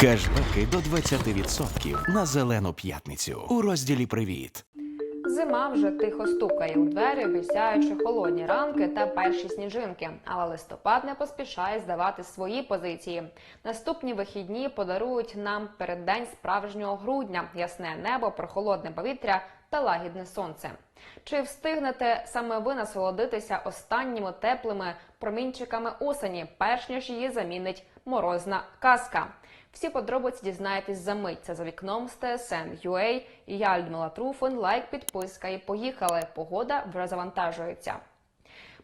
Кешбеки до 20% на зелену п'ятницю у розділі Привіт. Зима вже тихо стукає у двері, обіцяючи холодні ранки та перші сніжинки. Але листопад не поспішає здавати свої позиції. Наступні вихідні подарують нам переддень справжнього грудня, ясне небо, прохолодне повітря та лагідне сонце. Чи встигнете саме ви насолодитися останніми теплими промінчиками осені, перш ніж її замінить морозна казка? Всі подробиці дізнаєтесь за мить. Це за вікном з TSN UA. І я Людмила Труфин. Лайк, підписка і поїхали. Погода вже завантажується.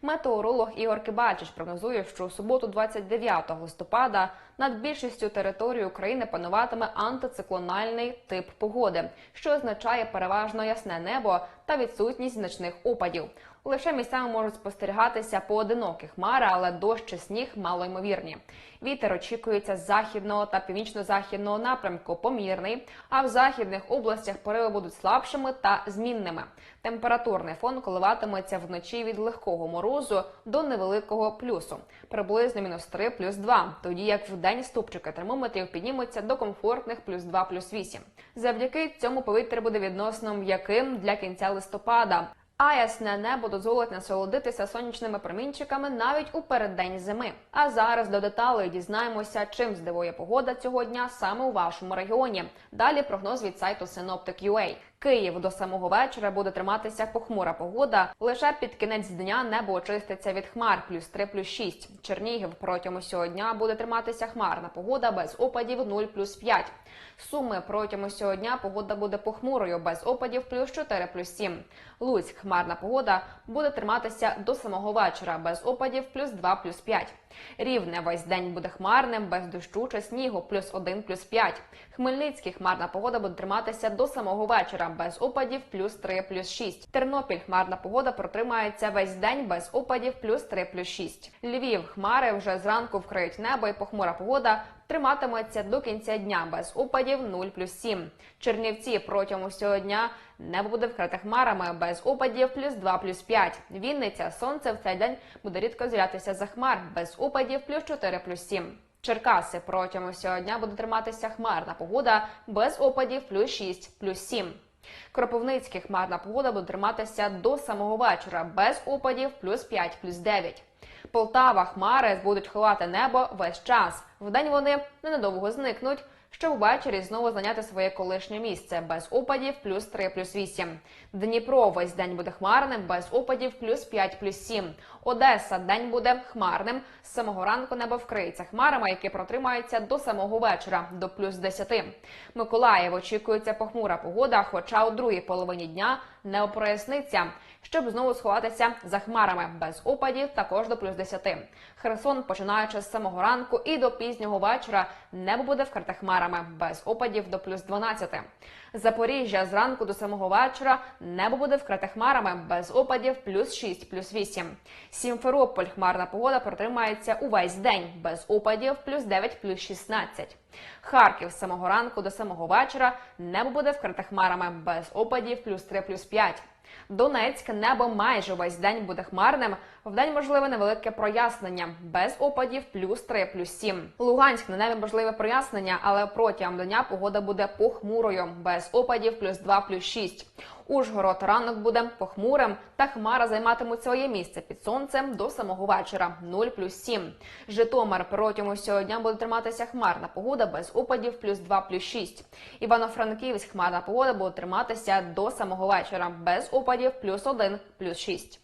Метеоролог Ігор Кибальчич прогнозує, що у суботу, 29 листопада, над більшістю території України пануватиме антициклональний тип погоди, що означає переважно ясне небо та відсутність значних опадів. Лише місцями можуть спостерігатися поодинокі хмари, але дощ чи сніг малоймовірні. Вітер очікується з західного та північно-західного напрямку помірний, а в західних областях пориви будуть слабшими та змінними. Температурний фон коливатиметься вночі від легкого морозу до невеликого плюсу, приблизно мінус 3 плюс 2, тоді як в день ступчики термометрів піднімуться до комфортних плюс 2 плюс 8. Завдяки цьому повітря буде відносно м'яким для кінця листопада. А ясне небо дозволить насолодитися сонячними промінчиками навіть у переддень зими. А зараз до деталей дізнаємося, чим здивує погода цього дня саме у вашому регіоні. Далі прогноз від сайту Synoptic.ua. Київ до самого вечора буде триматися похмура погода. Лише під кінець дня небо очиститься від хмар плюс 3 плюс 6. Чернігів протягом усього дня буде триматися хмарна погода без опадів 0 плюс 5. Суми протягом усього дня погода буде похмурою без опадів плюс 4 плюс 7. Луцьк хмарна погода буде триматися до самого вечора без опадів плюс 2 плюс 5. Рівне весь день буде хмарним без дощу чи снігу плюс 1 плюс 5. Хмельницький хмарна погода буде триматися до самого вечора без опадів плюс 3 плюс 6. Тернопіль хмарна погода протримається весь день без опадів плюс 3 плюс 6. Львів хмари вже зранку вкриють небо і похмура погода триматиметься до кінця дня без опадів 0 плюс 7. Чернівці протягом усього дня небо буде вкрите хмарами без опадів плюс 2 плюс 5. Вінниця сонце в цей день буде рідко з'являтися за хмар без опадів плюс 4 плюс 7. Черкаси протягом усього дня буде триматися хмарна погода без опадів плюс 6 плюс 7. Кропивницький хмарна погода буде триматися до самого вечора без опадів плюс 5 плюс 9. Полтава хмари будуть ховати небо весь час. Вдень вони ненадовго зникнуть, щоб ввечері знову зайняти своє колишнє місце без опадів плюс 3 плюс 8. Дніпро весь день буде хмарним без опадів плюс 5 плюс 7. Одеса день буде хмарним. З самого ранку небо вкриється хмарами, які протримаються до самого вечора до плюс 10. Миколаїв очікується похмура погода, хоча у другій половині дня не проясниться, щоб знову сховатися за хмарами без опадів також до плюс 10. Херсон, починаючи з самого ранку і до пізнього вечора, небо буде вкрите хмарами без опадів до плюс 12. Запоріжжя зранку до самого вечора небо буде вкрите хмарами без опадів плюс 6, плюс 8. Сімферополь хмарна погода протримається увесь день без опадів плюс 9, плюс 16. Харків з самого ранку до самого вечора небо буде вкрите хмарами без опадів плюс 3, плюс 5. Донецьк небо майже весь день буде хмарним. Вдень можливе невелике прояснення без опадів плюс 3, плюс 7. Луганськ на небі можливе прояснення, але протягом дня погода буде похмурою без опадів плюс 2, плюс 6. Ужгород ранок буде похмурим, та хмара займатимуть своє місце під сонцем до самого вечора 0 плюс 7. Житомир протягом усього дня буде триматися хмарна погода без опадів плюс 2 плюс 6. Івано-Франківськ хмарна погода буде триматися до самого вечора без опадів плюс 1 плюс 6.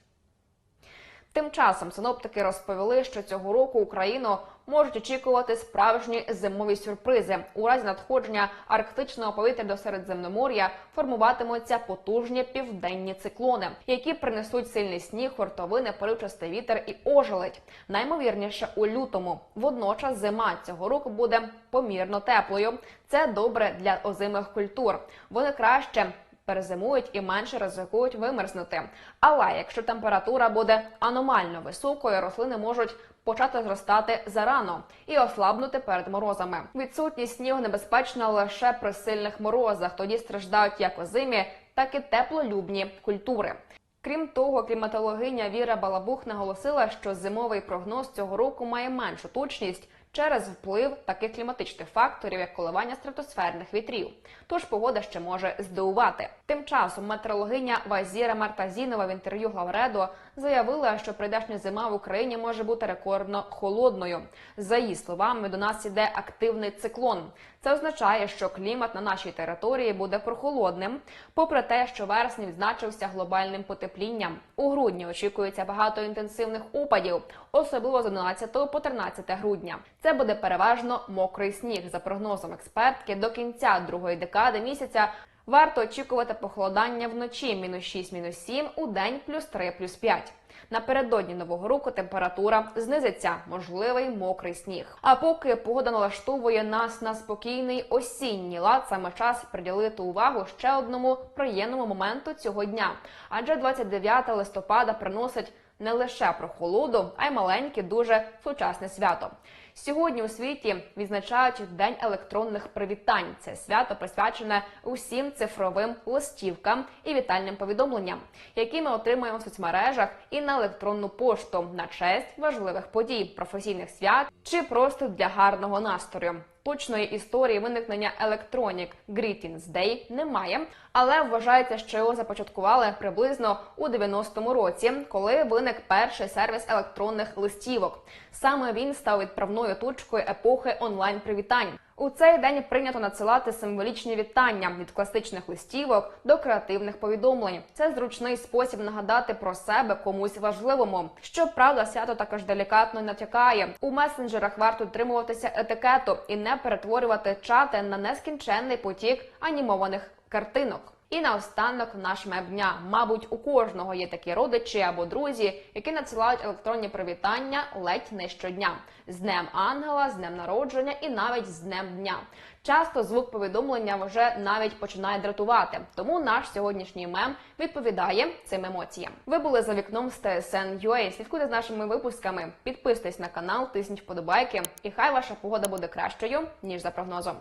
Тим часом синоптики розповіли, що цього року Україну можуть очікувати справжні зимові сюрпризи. У разі надходження арктичного повітря до Середземномор'я формуватимуться потужні південні циклони, які принесуть сильний сніг, хуртовини, поривчастий вітер і ожеледь. Наймовірніше у лютому. Водночас зима цього року буде помірно теплою. Це добре для озимих культур. Вони краще перезимують і менше ризикують вимерзнути. Але якщо температура буде аномально високою, рослини можуть почати зростати зарано і ослабнути перед морозами. Відсутність снігу небезпечна лише при сильних морозах. Тоді страждають як озимі, так і теплолюбні культури. Крім того, кліматологиня Віра Балабух наголосила, що зимовий прогноз цього року має меншу точність, через вплив таких кліматичних факторів, як коливання стратосферних вітрів. Тож погода ще може здивувати. Тим часом метеорологиня Вазіра Мартазінова в інтерв'ю Главредо заявила, що прийдешня зима в Україні може бути рекордно холодною. За її словами, до нас іде активний циклон. Це означає, що клімат на нашій території буде прохолодним, попри те, що вересень відзначився глобальним потеплінням. У грудні очікується багато інтенсивних опадів, особливо з 11 по 13 грудня. Це буде переважно мокрий сніг. За прогнозом експертки, до кінця другої декади місяця варто очікувати похолодання вночі мінус 6, мінус 7, у день плюс 3, плюс 5. Напередодні нового року температура знизиться, можливий мокрий сніг. А поки погода налаштовує нас на спокійний осінній лад, саме час приділити увагу ще одному приємному моменту цього дня. Адже 29 листопада приносить не лише прохолоду, а й маленьке, дуже сучасне свято. Сьогодні у світі відзначають День електронних привітань. Це свято присвячене усім цифровим листівкам і вітальним повідомленням, які ми отримуємо в соцмережах і на електронну пошту на честь важливих подій, професійних свят чи просто для гарного настрою. Точної історії виникнення Electronic Greetings Day немає, але вважається, що його започаткували приблизно у 90-му році, коли виник перший сервіс електронних листівок. Саме він став відправною точкою епохи онлайн привітань. У цей день прийнято надсилати символічні вітання від класичних листівок до креативних повідомлень. Це зручний спосіб нагадати про себе комусь важливому. Щоправда, свято також делікатно натякає. У месенджерах варто дотримуватися етикету і не перетворювати чати на нескінченний потік анімованих картинок. І наостанок наш мем дня. Мабуть, у кожного є такі родичі або друзі, які надсилають електронні привітання ледь не щодня з днем ангела, з днем народження і навіть з днем дня. Часто звук повідомлення вже навіть починає дратувати. Тому наш сьогоднішній мем відповідає цим емоціям. Ви були за вікном з TSN.ua. Слідкуйте з нашими випусками, підписуйтесь на канал, тисніть вподобайки, і хай ваша погода буде кращою ніж за прогнозом.